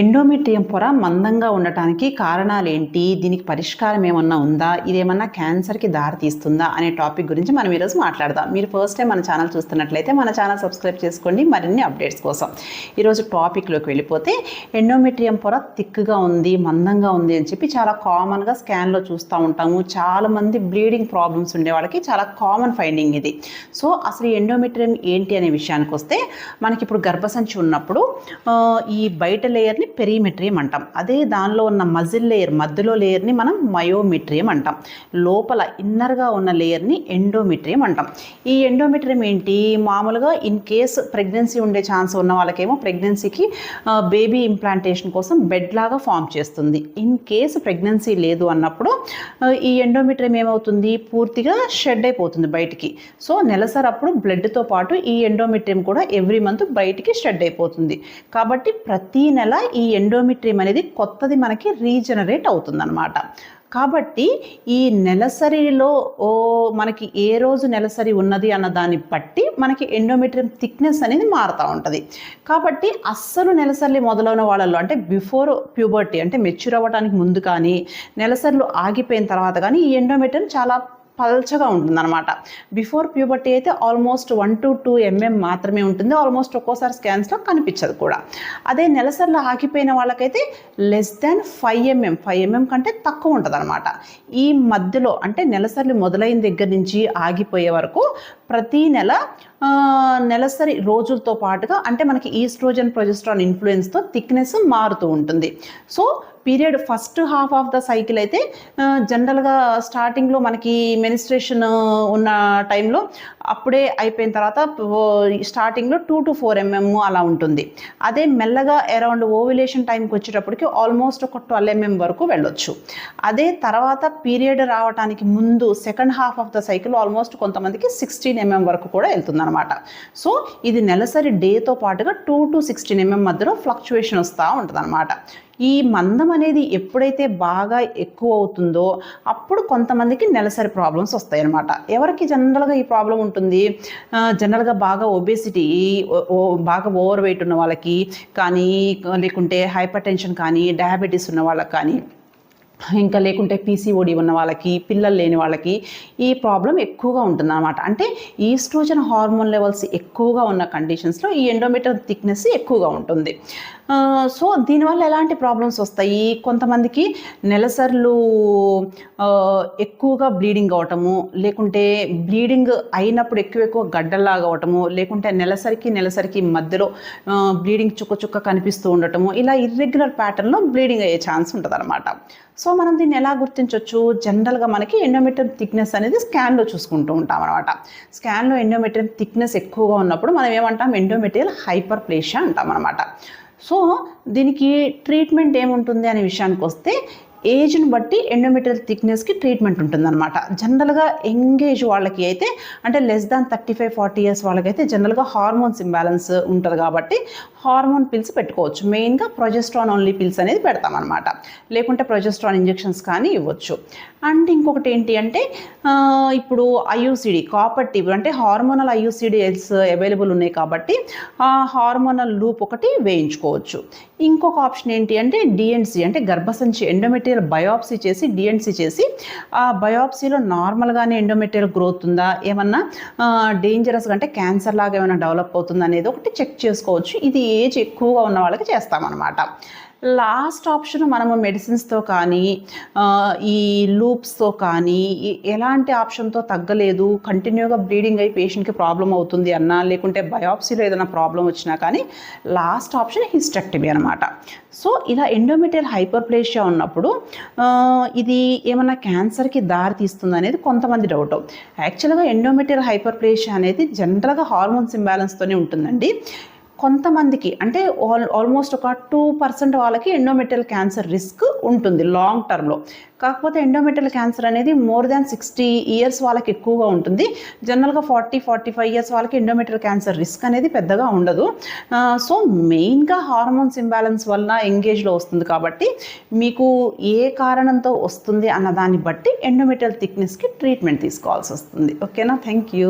Endometrium పొర మందంగా ఉండటానికి కారణాలు ఏంటి దీనికి పరిష్కారం ఏమన్నా ఉందా? ఇదేమన్నా క్యాన్సర్కి దారి తీస్తుందా? అనే టాపిక్ గురించి మనం ఈరోజు మాట్లాడదాం. మీరు ఫస్ట్ టైం మన ఛానల్ చూస్తున్నట్లయితే మన ఛానల్ సబ్స్క్రైబ్ చేసుకోండి. మరిన్ని అప్డేట్స్ కోసం ఈరోజు టాపిక్లోకి వెళ్ళిపోతే ఎండోమెట్రియం పొర థిక్గా ఉంది మందంగా ఉంది అని చెప్పి చాలా కామన్గా స్కాన్లో చూస్తూ ఉంటాము. చాలామంది బ్లీడింగ్ ప్రాబ్లమ్స్ ఉండే వాళ్ళకి చాలా కామన్ ఫైండింగ్ ఇది. సో అసలు ఎండోమెట్రియం ఏంటి అనే విషయానికి వస్తే మనకి ఇప్పుడు గర్భసంచి ఉన్నప్పుడు ఈ బయట లేయర్ని పెరిమెట్రియం అంటాం. అదే దానిలో ఉన్న మజిల్ లేయర్ మధ్యలో లేయర్ని మనం మయోమెట్రియం అంటాం. లోపల ఇన్నర్గా ఉన్న లేయర్ని ఎండోమెట్రియం అంటాం. ఈ ఎండోమెట్రియం ఏంటి? మామూలుగా ఇన్ కేస్ ప్రెగ్నెన్సీ ఉండే ఛాన్స్ ఉన్న వాళ్ళకేమో ప్రెగ్నెన్సీకి బేబీ ఇంప్లాంటేషన్ కోసం బెడ్ లాగా ఫామ్ చేస్తుంది. ఇన్ కేస్ ప్రెగ్నెన్సీ లేదు అన్నప్పుడు ఈ ఎండోమెట్రియం ఏమవుతుంది? పూర్తిగా షెడ్ అయిపోతుంది బయటికి. సో నెలసరి అప్పుడు బ్లడ్తో పాటు ఈ ఎండోమెట్రియం కూడా ఎవ్రీ మంత్ బయటికి షెడ్ అయిపోతుంది. కాబట్టి ప్రతి నెల ఈ ఎండోమెట్రియం అనేది కొత్తది మనకి రీజనరేట్ అవుతుందన్నమాట. కాబట్టి ఈ నెలసరిలో ఓ మనకి ఏ రోజు నెలసరి ఉన్నది అన్న దాన్ని బట్టి మనకి ఎండోమెట్రియం థిక్నెస్ అనేది మారుతూ ఉంటుంది. కాబట్టి అస్సలు నెలసరి మొదలైన వాళ్ళలో అంటే బిఫోర్ ప్యూబర్టీ అంటే మెచ్యూర్ అవ్వడానికి ముందు కానీ నెలసరిలో ఆగిపోయిన తర్వాత కానీ ఈ ఎండోమెట్రియం చాలా పల్చగా ఉంటుందన్నమాట. బిఫోర్ ప్యూబర్టీ అయితే almost one to two mm మాత్రమే ఉంటుంది. ఆల్మోస్ట్ ఒక్కోసారి స్కాన్స్లో కనిపించదు కూడా. అదే నెలసరిలో ఆగిపోయిన వాళ్ళకైతే less than five mm five mm కంటే తక్కువ ఉంటుంది అనమాట ఈ మధ్యలో అంటే నెలసరి మొదలైన దగ్గర నుంచి ఆగిపోయే వరకు ప్రతి నెల నెలసరి రోజులతో పాటుగా అంటే మనకి ఈస్ట్రోజన్ ప్రొజెస్ట్రాన్ ఇన్ఫ్లుయెన్స్తో థిక్నెస్ మారుతూ ఉంటుంది. So period first half of the cycle అయితే జనరల్గా స్టార్టింగ్లో మనకి మెనిస్ట్రేషన్ ఉన్న టైంలో అప్పుడే అయిపోయిన తర్వాత స్టార్టింగ్లో టూ టు ఫోర్ ఎంఎం అలా ఉంటుంది. అదే మెల్లగా అరౌండ్ ఓవిలేషన్ టైంకి వచ్చేటప్పటికి ఆల్మోస్ట్ ఒక ట్వెల్వ్ ఎంఎం వరకు వెళ్ళొచ్చు. అదే తర్వాత పీరియడ్ రావడానికి ముందు second half of the cycle almost కొంతమందికి సిక్స్టీన్ ఎంఎం వరకు కూడా వెళ్తుందనమాట సో ఇది నెలసరి డేతో పాటుగా టూ టు సిక్స్టీన్ ఎంఎం మధ్యలో ఫ్లక్చువేషన్ వస్తూ ఉంటుంది ఈ మందం అనేది ఎప్పుడైతే బాగా ఎక్కువ అవుతుందో అప్పుడు కొంతమందికి నెలసరి ప్రాబ్లమ్స్ వస్తాయి అనమాట ఎవరికి జనరల్గా ఈ ప్రాబ్లం ఉంటుంది? జనరల్గా బాగా ఒబేసిటీ బాగా ఓవర్ వెయిట్ ఉన్న వాళ్ళకి కానీ లేకుంటే హైపర్ టెన్షన్ కానీ డయాబెటీస్ ఉన్న వాళ్ళకి కానీ ఇంకా లేకుంటే పీసీఓడి ఉన్న వాళ్ళకి పిల్లలు లేని వాళ్ళకి ఈ ప్రాబ్లం ఎక్కువగా ఉంటుందన్నమాట. అంటే ఈస్ట్రోజన్ హార్మోన్ లెవెల్స్ ఎక్కువగా ఉన్న కండిషన్స్లో ఈ ఎండోమెటర్ థిక్నెస్ ఎక్కువగా ఉంటుంది. సో దీనివల్ల ఎలాంటి ప్రాబ్లమ్స్ వస్తాయి? కొంతమందికి నెలసర్లు ఎక్కువగా బ్లీడింగ్ అవటము లేకుంటే బ్లీడింగ్ అయినప్పుడు ఎక్కువ ఎక్కువ గడ్డల్లాగా అవటము లేకుంటే నెలసరికి నెలసరికి మధ్యలో బ్లీడింగ్ చుక్క చుక్క కనిపిస్తూ ఉండటము ఇలా ఇర్రెగ్యులర్ ప్యాటర్న్లో బ్లీడింగ్ అయ్యే ఛాన్స్ ఉంటుంది సో మనం దీన్ని ఎలా గుర్తించవచ్చు జనరల్గా మనకి ఎండోమెట్రియం థిక్నెస్ అనేది స్కాన్లో చూసుకుంటూ ఉంటాం అనమాట స్కాన్లో ఎండోమెట్రియం థిక్నెస్ ఎక్కువగా ఉన్నప్పుడు మనం ఏమంటాం? ఎండోమెట్రియల్ హైపర్ ప్లేషియా అంటాం అనమాట సో దీనికి ట్రీట్మెంట్ ఏముంటుంది అనే విషయానికి వస్తే ఏజ్ని బట్టి ఎండోమెట్రియల్ థిక్నెస్కి ట్రీట్మెంట్ ఉంటుందన్నమాట. జనరల్గా ఎంగేజ్ వాళ్ళకి అయితే అంటే less than thirty five forty years వాళ్ళకైతే జనరల్గా హార్మోన్స్ ఇంబ్యాలెన్స్ ఉంటుంది కాబట్టి హార్మోన్ పిల్స్ పెట్టుకోవచ్చు. మెయిన్గా ప్రొజెస్ట్రాన్ ఓన్లీ పిల్స్ అనేది పెడతామన్నమాట. లేకుంటే ప్రొజెస్ట్రాన్ ఇంజెక్షన్స్ కానీ ఇవ్వచ్చు. అండ్ ఇంకొకటి ఏంటి అంటే ఇప్పుడు ఐయూసీడీ కాపర్ టీబ్ అంటే హార్మోనల్ ఐయూసీడీఎల్స్ అవైలబుల్ ఉన్నాయి కాబట్టి ఆ హార్మోనల్ లూప్ ఒకటి వేయించుకోవచ్చు. ఇంకొక ఆప్షన్ ఏంటి అంటే డిఎన్సీ అంటే గర్భసంచి ఎండోమెటీరియల్ బయోప్సీ చేసి డిఎన్సీ చేసి ఆ బయోప్సీలో నార్మల్గానే ఎండోమెటీరియల్ గ్రోత్ ఉందా? ఏమన్నా డేంజరస్గా అంటే క్యాన్సర్ లాగా ఏమైనా డెవలప్ అవుతుందా అనేది ఒకటి చెక్ చేసుకోవచ్చు. ఇది ఏజ్ ఎక్కువగా ఉన్న వాళ్ళకి చేస్తామన్నమాట. లాస్ట్ ఆప్షన్ మనము మెడిసిన్స్తో కానీ ఈ లూప్స్తో కానీ ఎలాంటి ఆప్షన్తో తగ్గలేదు కంటిన్యూగా బ్లీడింగ్ అయ్యి పేషెంట్కి ప్రాబ్లం అవుతుంది అన్నా లేకుంటే బయాప్సీలో ఏదైనా ప్రాబ్లం వచ్చినా కానీ లాస్ట్ ఆప్షన్ హిస్టెక్టమీ అనమాట సో ఇలా ఎండోమెటరియల్ హైపర్ప్లేషియా ఉన్నప్పుడు ఇది ఏమన్నా క్యాన్సర్కి దారి తీస్తుంది అనేది కొంతమంది డౌట్ యాక్చువల్గా ఎండోమెటరియల్ హైపర్ప్లేషియా అనేది జనరల్గా హార్మోన్స్ ఇంబ్యాలెన్స్తోనే ఉంటుందండి. కొంతమందికి అంటే ఆల్ ఆల్మోస్ట్ ఒక టూ పర్సెంట్ వాళ్ళకి ఎండోమెటల్ క్యాన్సర్ రిస్క్ ఉంటుంది లాంగ్ టర్మ్లో కాకపోతే ఎండోమెటల్ క్యాన్సర్ అనేది మోర్ దాన్ సిక్స్టీ ఇయర్స్ వాళ్ళకి ఎక్కువగా ఉంటుంది. జనరల్గా ఫార్టీ ఫార్టీ ఫైవ్ ఇయర్స్ వాళ్ళకి ఎండోమెటల్ క్యాన్సర్ రిస్క్ అనేది పెద్దగా ఉండదు. సో మెయిన్గా హార్మోన్స్ ఇంబ్యాలెన్స్ వల్ల ఎంగేజ్లో వస్తుంది కాబట్టి మీకు ఏ కారణంతో వస్తుంది అన్న దాన్ని బట్టి ఎండోమెటల్ థిక్నెస్కి ట్రీట్మెంట్ తీసుకోవాల్సి వస్తుంది. ఓకేనా థ్యాంక్ యూ